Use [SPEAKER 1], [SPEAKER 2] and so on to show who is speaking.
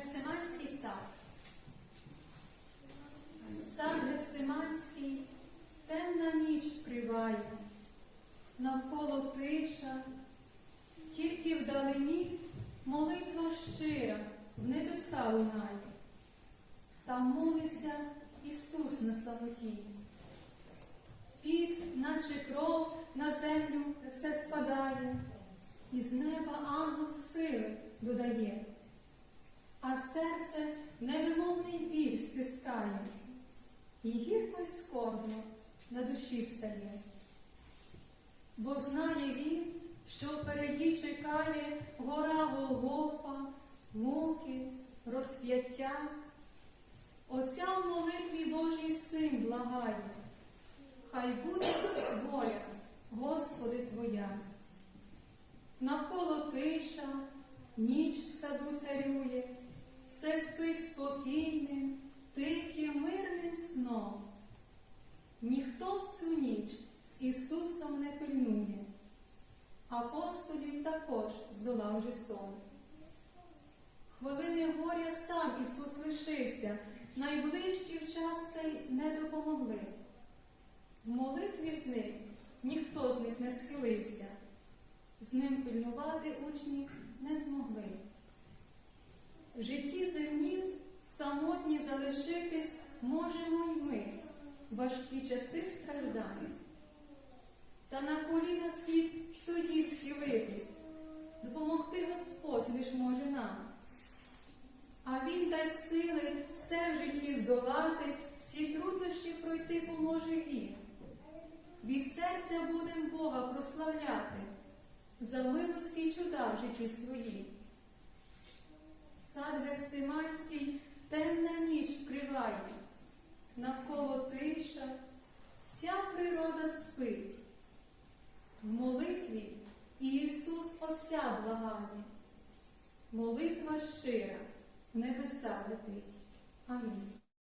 [SPEAKER 1] Гефсиманський сад. Сад Гефсиманський, темна ніч вкриває, навколо тиша, тільки вдалині молитва щира в небеса лунає. Там молиться Ісус на самоті. Під, наче кров, на землю все спадає, і з неба ангел сили додає, серце невимовний біль стискає, і гірко й скорбно на душі стає. Бо знає він, що впереді чекає гора Голгофа, муки, розп'яття. Отця в молитві Божий син благає, хай буде воля, Господи Твоя. Навколо тиша, ніч в саду царює, все спить спокійним, тихим, мирним сном. Ніхто в цю ніч Ісусом не пильнує, апостолів також здолав вже сон. Хвилини горя сам Ісус лишився, найближчий в час цей не допомогли. В молитві з них ніхто з них не схилився, з ним пильнувати учні не змогли. В житті земнів самотні залишитись можемо й ми, важкі часи А Він дасть сили все в житті здолати, всі труднощі пройти поможе Він. Від серця будем Бога прославляти, за милості чуда в житті свої. Сад Гефсиманський темна ніч вкриває, навколо тиша, вся природа спить. В молитві Ісус Отця благає, молитва щира небеса летить. Амінь.